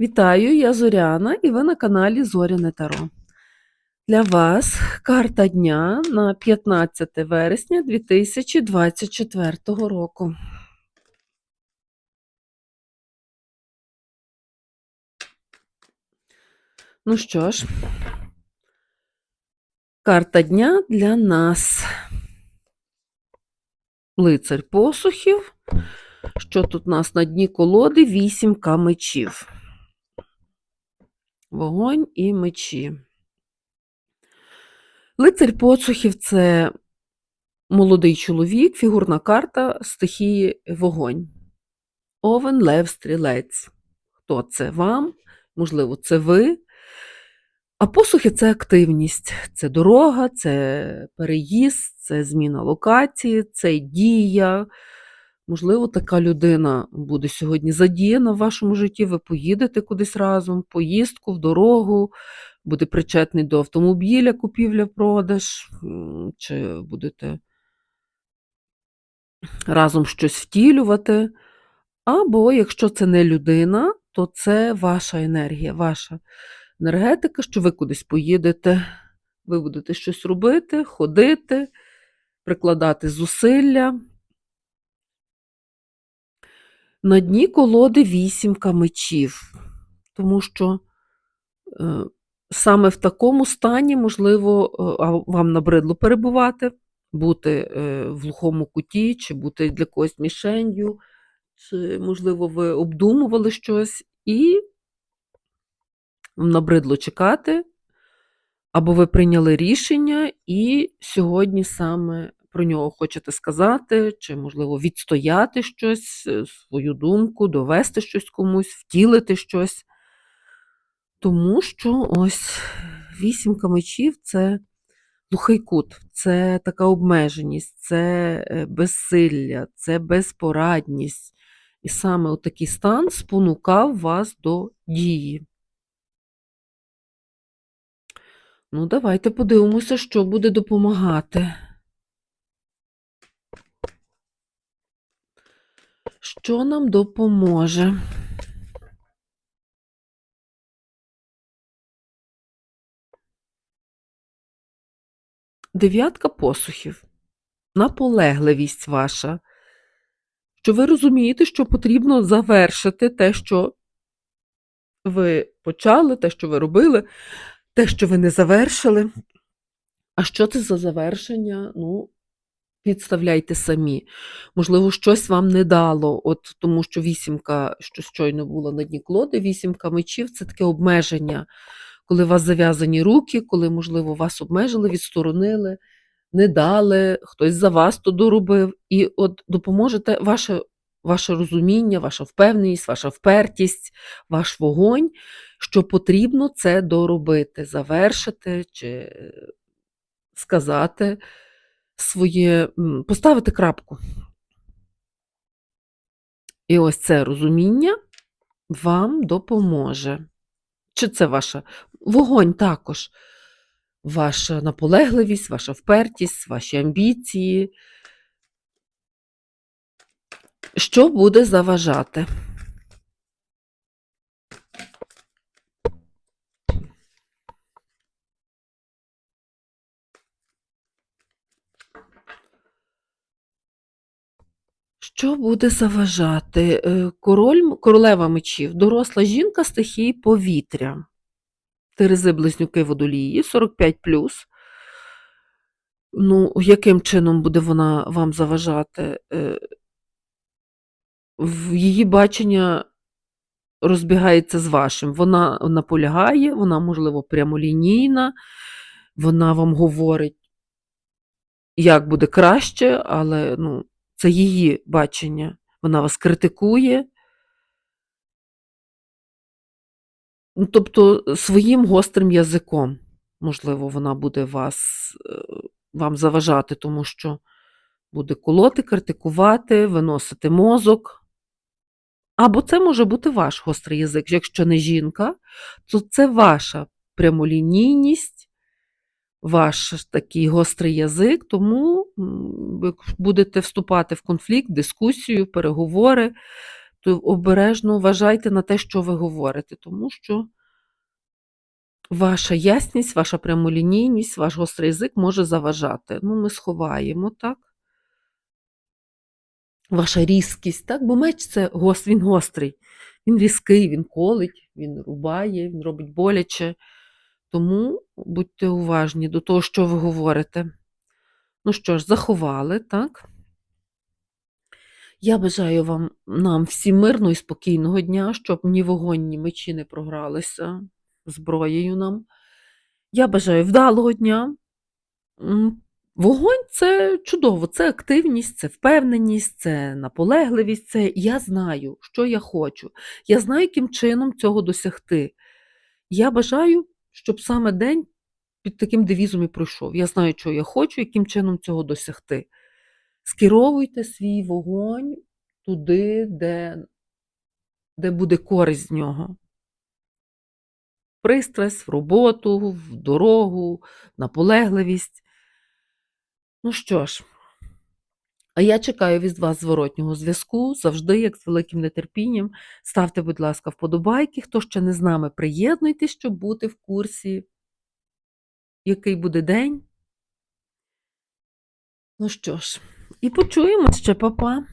Вітаю, я Зоряна, і ви на каналі Зоряне Таро. Для вас карта дня на 15 вересня 2024 року. Ну що ж, карта дня для нас. Лицар посухів. Що тут у нас на дні колоди? Вісімка мечів. Вогонь і мечі. Лицар посухів це молодий чоловік, фігурна карта стихії вогонь. Овен, лев, стрілець. Хто це вам? Можливо, це ви. А посухи це активність, це дорога, це переїзд, це зміна локації, це дія. Можливо, така людина буде сьогодні задіяна в вашому житті, ви поїдете кудись разом, поїздку, в дорогу, буде причетний до автомобіля, купівля-продаж, чи будете разом щось втілювати. Або, якщо це не людина, то це ваша енергія, ваша енергетика, що ви кудись поїдете, ви будете щось робити, ходити, прикладати зусилля. На дні колоди вісімка мечів, тому що е, саме в такому стані, можливо, е, вам набридло перебувати, бути е, в глухому куті, чи бути для когось мішенью, чи, можливо, ви обдумували щось і вам набридло чекати, або ви прийняли рішення, і сьогодні саме про нього хочете сказати, чи, можливо, відстояти щось, е, свою думку, довести щось комусь, втілити щось. Тому що ось вісімка мечів це глухий кут, це така обмеженість, це е, безсилля, це безпорадність. І саме такий стан спонукав вас до дії. Ну, давайте подивимося, що буде допомагати. Що нам допоможе? Дев'ятка посухів. Наполегливість ваша. Що ви розумієте, що потрібно завершити те, що ви почали, те, що ви робили, те, що ви не завершили. А що це за завершення? Ну, підставляйте самі. Можливо, щось вам не дало, от тому що вісімка, що щойно була на дні колоди, вісімка мечів це таке обмеження, коли у вас зав'язані руки, коли, можливо, вас обмежили, відсторонили, не дали, хтось за вас то доробив. І от допоможете ваше, ваше розуміння, ваша впевненість, ваша впертість, ваш вогонь, що потрібно це доробити, завершити чи сказати своє, поставити крапку. І ось це розуміння вам допоможе. Чи це ваша вогонь також, ваша наполегливість, ваша впертість, ваші амбіції. Що буде заважати? Що буде заважати? Е, Король, королева мечів, доросла жінка стихії повітря. Терези близнюки водолії, 45 Ну, яким чином буде вона вам заважати? Е, її бачення розбігається з вашим. Вона наполягає, вона, можливо, прямолінійна, вона вам говорить, як буде краще, але ну, це її бачення. Вона вас критикує. Ну, тобто своїм гострим язиком, можливо, вона буде вас, е, вам заважати, тому що буде колоти, критикувати, виносити мозок. Або це може бути ваш гострий язик. Якщо не жінка, то це ваша прямолінійність, ваш такий гострий язик, тому будете вступати в конфлікт, дискусію, переговори, то обережно вважайте на те, що ви говорите, тому що ваша ясність, ваша прямолінійність, ваш гострий язик може заважати. Ну, ми сховаємо, так? Ваша різкість, так? Бо меч це він гострий. Він різкий, він колить, він рубає, він робить боляче. Тому будьте уважні до того, що ви говорите. Ну що ж, заховали, так? Я бажаю вам нам всім мирного і спокійного дня, щоб ні вогонь, ні мечі не програлися зброєю нам. Я бажаю вдалого дня. Вогонь це чудово, це активність, це впевненість, це наполегливість, це я знаю, що я хочу. Я знаю, яким чином цього досягти. Я бажаю, щоб саме день під таким девізом і пройшов. Я знаю, що я хочу, яким чином цього досягти. Скеровуйте свій вогонь туди, де, де буде користь з нього. Пристрасть, в роботу, в дорогу, наполегливість. Ну що ж, а я чекаю від вас зворотнього зв'язку, завжди, як з великим нетерпінням. Ставте, будь ласка, вподобайки. Хто ще не з нами, приєднуйтесь, щоб бути в курсі, який буде день. Ну що ж, і почуємось ще, папа.